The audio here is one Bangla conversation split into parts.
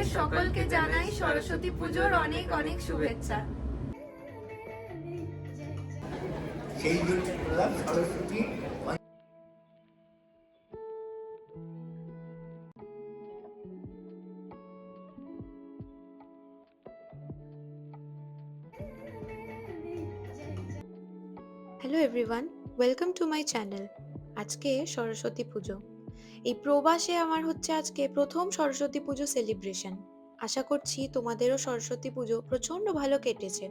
তোমাদের সকলকে জানাই সরস্বতী পুজোর অনেক অনেক শুভেচ্ছা। সেই জন্য Saraswati hello everyone welcome to my channel আজকে সরস্বতী পুজো। এই প্রবাসে আমার হচ্ছে আজকে প্রথম সরস্বতী পুজো সেলিব্রেশন আশা করছি তোমাদেরও সরস্বতী পুজো প্রচণ্ড ভালো কেটেছে।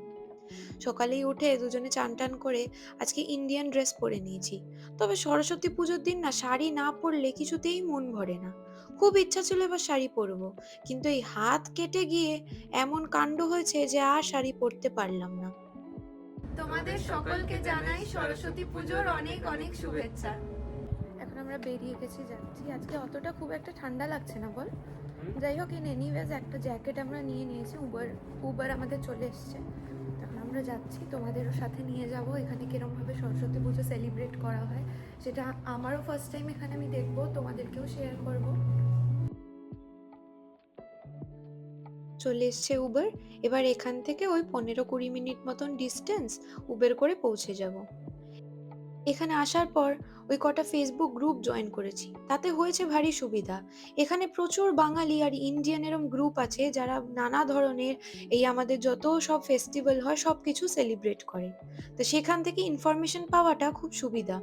সকালেই উঠে দুজনে চান টান করে আজকে ইন্ডিয়ান ড্রেস পরে নিয়েছি। তবে সরস্বতী পুজোর দিন না, শাড়ি না পরলে কিছুতেই মন ভরে না। খুব ইচ্ছা ছিল এবার শাড়ি পরবো, কিন্তু এই হাত কেটে গিয়ে এমন কাণ্ড হয়েছে যে আর শাড়ি পরতে পারলাম না। তোমাদের সকলকে জানাই সরস্বতী পুজোর অনেক অনেক শুভেচ্ছা। আমরা বেরিয়ে গেছি, যাচ্ছি। আজকে অতটা খুব একটা ঠান্ডা লাগছে না বল। যাই হোক ইন এনিওয়েজ একটা জ্যাকেট আমরা নিয়ে নিয়েছি উবার উবার আমাদের চলে এসছে। এখন আমরা যাচ্ছি, তোমাদেরও সাথে নিয়ে যাব। এখানে কিরমভাবে সরস্বতী পুজো সেলিব্রেট করা হয়, সেটা আমারও ফার্স্ট টাইম এখানে আমি দেখব, তোমাদেরকেও শেয়ার করব। চলে এসছে উবার এবার এখান থেকে ওই পনেরো কুড়ি মিনিট মতন ডিস্টেন্স উবের করে পৌঁছে যাব। এখানে আসার পর ওই কটা ফেসবুক গ্রুপ জয়েন করেছি। তাতে হয়েছে ভারী সুবিধা। এখানে প্রচুর বাঙালি আর ইন্ডিয়ান এরম গ্রুপ আছে যারা নানা ধরনের এই আমাদের যত সব ফেস্টিভ্যাল হয় সব কিছু সেলিব্রেট করে। তো সেখান থেকে ইনফরমেশন পাওয়াটা খুব সুবিধা।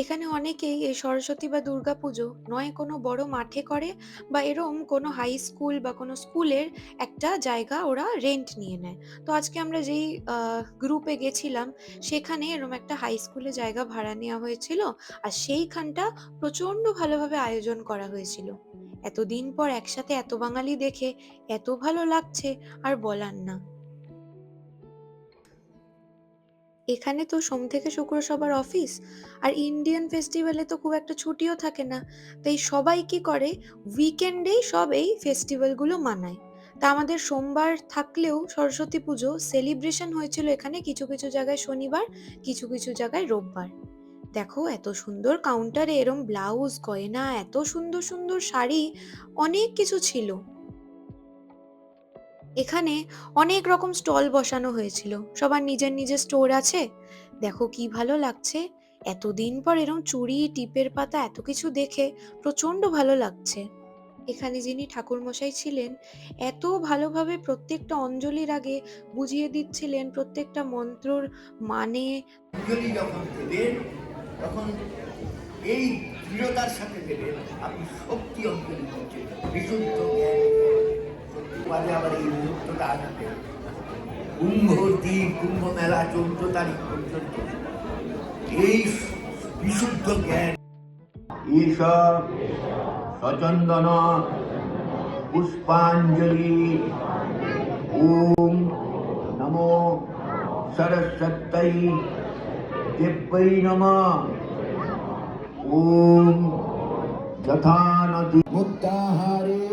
এখানে অনেকেই এই সরস্বতী বা দুর্গা পুজো নয় কোনো বড় মাঠে করে বা এরম কোনো হাই স্কুল বা কোনো স্কুলের একটা জায়গা ওরা রেন্ট নিয়ে নেয়। তো আজকে আমরা যেই গ্রুপে গেছিলাম, সেখানে এরম একটা হাই স্কুলে জায়গা ভাড়া নেওয়া হয়েছিল আর সেইখানটা প্রচণ্ড ভালোভাবে আয়োজন করা হয়েছিল। এতদিন পর একসাথে এত বাঙালি দেখে এত ভালো লাগছে, আর বলার না। এখানে তো সোম থেকে শুক্র সবার অফিস, আর ইন্ডিয়ান ফেস্টিভ্যালে তো খুব একটা ছুটিও থাকে না। তাই সবাই কি করে, উইকেন্ডেই সব এই ফেস্টিভ্যালগুলো মানায়। তা আমাদের সোমবার থাকলেও সরস্বতী পুজো, সেলিব্রেশন হয়েছিল এখানে কিছু কিছু জায়গায় শনিবার, কিছু কিছু জায়গায় রোববার। দেখো এত সুন্দর কাউন্টারে এরম ব্লাউজ গয়না, এত সুন্দর সুন্দর শাড়ি, অনেক কিছু ছিল। এখানে অনেক রকম স্টল বসানো হয়েছিল। সবার নিজের নিজের স্টোর আছে। দেখো কি ভালো লাগছে। এতদিন পর এরম চুড়ি টিপের পাতা, এত কিছু দেখে প্রচণ্ড ভালো লাগছে। এখানে যিনি ঠাকুরমশাই ছিলেন, এত ভালোভাবে প্রত্যেকটা অঞ্জলির আগে বুঝিয়ে দিচ্ছিলেন প্রত্যেকটা মন্ত্রর মানে। অঞ্জলি যখন দেবেন, তখন এই দৃঢ়তার সাথে দেবেন। আপনি শক্তি অঞ্জলি বিশুদ্ধ জ্ঞান সত্যি বাদে আবার এই মুহূর্তটা আসবে কুম্ভর দিন কুম্ভ মেলা চৌদ্দ তারিখ পর্যন্ত এই বিশুদ্ধ জ্ঞান ঈশ্বর সচন্দন পুষ্পাঞ্জলি ওম নমো সরস্বতী দেব্যৈ নমঃ ওম যথা নদী মুক্তাহারে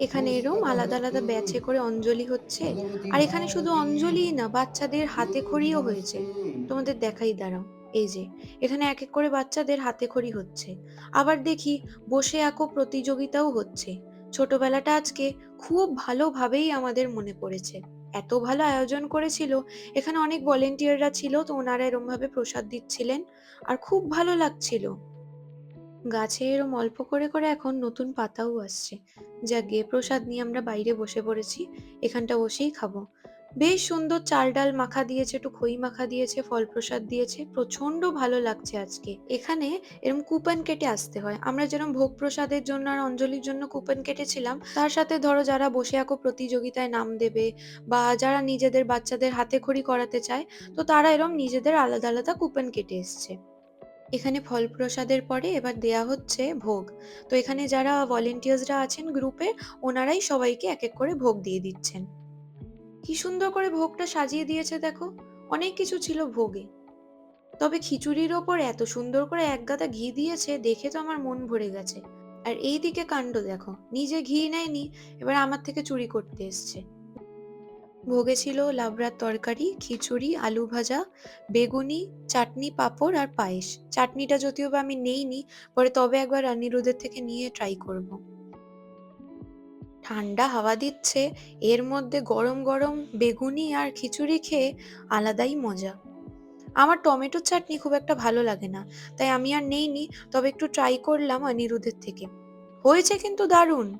এখানে এরম আলাদা আলাদা ব্যাচে করে অঞ্জলি হচ্ছে। আর এখানে শুধু অঞ্জলিই না, বাচ্চাদের হাতে খড়িও হয়েছে। তোমাদের দেখাই দাঁড়াও, এই যে, এখানে এক এক করে বাচ্চাদের হাতে খড়ি হচ্ছে। আবার দেখি, বসে আঁকো প্রতিযোগিতাও হচ্ছে। ছোটবেলাটা আজকে খুব ভালোভাবেই আমাদের মনে পড়েছে। এত ভালো আয়োজন করেছিল। এখানে অনেক ভলেন্টিয়াররা ছিল, তো ওনারা এরম ভাবে প্রসাদ দিচ্ছিলেন। আর খুব ভালো লাগছিল। গাছে এরম অল্প করে করে এখন নতুন পাতাও আসছে। যা গে প্রসাদ নিয়ে আমরা বাইরে বসে পড়েছি, এখানটা বসেই খাব। বেশ সুন্দর চাল ডাল মাখা দিয়েছে, একটু খই মাখা দিয়েছে, ফল প্রসাদ দিয়েছে প্রচণ্ড ভালো লাগছে আজকে। এখানে এরম কুপন কেটে আসতে হয়। আমরা যেরকম ভোগ প্রসাদের জন্য আর অঞ্জলির জন্য কুপন কেটেছিলাম, তার সাথে ধরো যারা বসে আঁকো প্রতিযোগিতায় নাম দেবে বা যারা নিজেদের বাচ্চাদের হাতে খড়ি করাতে চায়, তো তারা এরম নিজেদের আলাদা আলাদা কুপন কেটে এসছে। এখানে ফল প্রসাদের পরে এবার দেয়া হচ্ছে ভোগ। তো এখানে যারা ভলেন্টিয়ার্সরা আছেন গ্রুপে ওনারাই সবাইকে এক এক করে ভোগ দিয়ে দিচ্ছেন। কি সুন্দর করে ভোগটা সাজিয়ে দিয়েছে দেখো, অনেক কিছু ছিল ভোগে। তবে খিচুড়ির ওপর এত সুন্দর করে এক গাদা ঘি দিয়েছে, দেখে তো আমার মন ভরে গেছে। আর এই দিকে কাণ্ড দেখো, নিজে ঘি নেয়নি, এবার আমার থেকে চুরি করতে এসছে। ভোগে ছিল লাবড়ার তরকারি, খিচুড়ি, আলু ভাজা, বেগুনি, চাটনি, পাঁপড় আর পায়েস। চাটনিটা যদিও বা আমি নেইনি, পরে তবে একবার অনিরুদ্ধের থেকে নিয়ে ট্রাই করব। ঠান্ডা হাওয়া দিচ্ছে, এর মধ্যে গরম গরম বেগুনি আর খিচুড়ি খেয়ে আলাদাই মজা। আমার টমেটোর চাটনি খুব একটা ভালো লাগে না, তাই আমি আর নেইনি, তবে একটু ট্রাই করলাম অনিরুদ্ধের থেকে। হয়েছে কিন্তু দারুণ।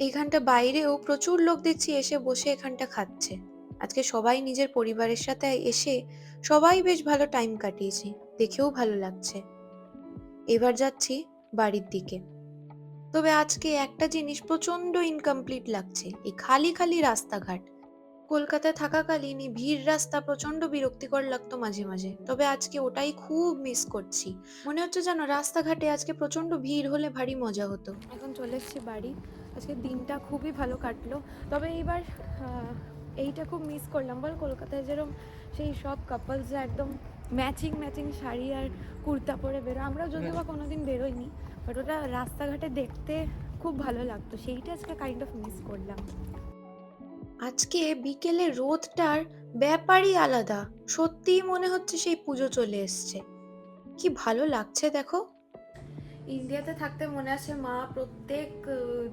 এইখানটা বাইরেও প্রচুর লোক দেখছি এসে বসে এখানটা খাচ্ছে। আজকে সবাই নিজের পরিবারের সাথে এসে সবাই বেশ ভালো টাইম কাটিয়েছি, দেখেও ভালো লাগছে। এবার যাচ্ছি বাড়ির দিকে। তবে আজকে একটা জিনিস প্রচণ্ড ইনকমপ্লিট লাগছে, এই খালি খালি রাস্তাঘাট। কলকাতায় থাকাকালীন ভিড় রাস্তা প্রচণ্ড বিরক্তিকর লাগতো মাঝে মাঝে। তবে আজকে ওটাই খুব মিস করছি। মনে হচ্ছে যেন রাস্তাঘাটে আজকে প্রচণ্ড ভিড় হলে ভারী মজা হতো। এখন চলে এসেছি বাড়ি। আজকে দিনটা খুবই ভালো কাটলো। তবে এইবার এইটা খুব মিস করলাম। বল, কলকাতায় যেরকম সেই সব কাপলসরা একদম ম্যাচিং ম্যাচিং শাড়ি আর কুর্তা পরে বেরো আমরা যদিও বা কোনোদিন বেরোইনি বাট ওটা রাস্তাঘাটে দেখতে খুব ভালো লাগতো। সেইটা আজকে কাইন্ড অফ মিস করলাম। আজকে বিকেলে রোদটার ব্যাপারই আলাদা। সত্যিই মনে হচ্ছে সেই পুজো চলে এসছে। কি ভালো লাগছে দেখো। ইন্ডিয়াতে থাকতে মনে আছে মা প্রত্যেক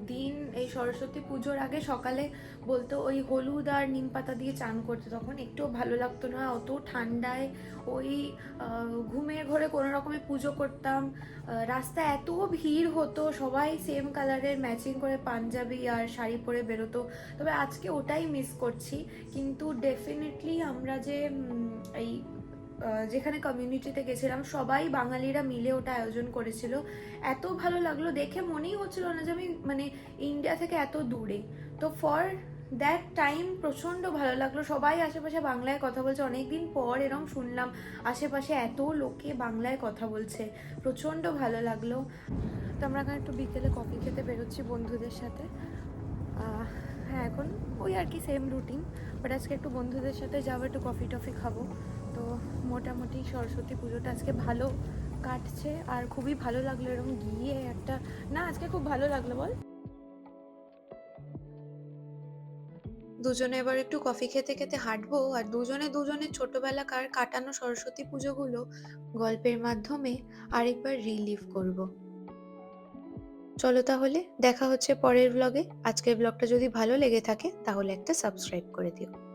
দিন এই সরস্বতী পুজোর আগে সকালে বলতো ওই হলুদ আর নিম পাতা দিয়ে চান করতে। তখন একটুও ভালো লাগতো না অত ঠান্ডায় ওই ঘুমের ঘরে কোনো রকমে পুজো করতাম। আহ, রাস্তায় এত ভিড় হতো সবাই সেম কালারের ম্যাচিং করে পাঞ্জাবি আর শাড়ি পরে বেরোতো। তবে আজকে ওটাই মিস করছি। কিন্তু ডেফিনেটলি আমরা যে এই যেখানে কমিউনিটিতে গেছিলাম, সবাই বাঙালিরা মিলে ওটা আয়োজন করেছিল। এত ভালো লাগল, দেখে মনেই হচ্ছিল না যে আমি মানে ইন্ডিয়া থেকে এত দূরে। তো ফর দ্যাট টাইম প্রচণ্ড ভালো লাগল। সবাই আশেপাশে বাংলায় কথা বলছে। অনেকদিন পর এরম শুনলাম, আশেপাশে এত লোকে বাংলায় কথা বলছে। প্রচণ্ড ভালো লাগল। তো আমরা এখন একটু বিকেলে কফি খেতে বেরোচ্ছি বন্ধুদের সাথে। হ্যাঁ এখন ওই আর কি সেম রুটিন বাট আজকে একটু বন্ধুদের সাথে যাব, একটু কফি টফি খাব। তো মোটামুটি সরস্বতী পুজোটা আজকে ভালো কাটছে, আর খুবই ভালো লাগল এরকম গিয়ে একটা, না, আজকে খুব ভালো লাগল, বল। দুজনে এবার একটু কফি খেতে খেতে হাঁটবো, আর দুজনে দুজনে ছোটবেলাকার কাটানো সরস্বতী পুজোগুলো গল্পের মাধ্যমে আরেকবার রিলিভ করব। চলো তাহলে, দেখা হচ্ছে পরের ব্লগে আজকের ব্লগটা যদি ভালো লেগে থাকে, তাহলে একটা সাবস্ক্রাইব করে দিও।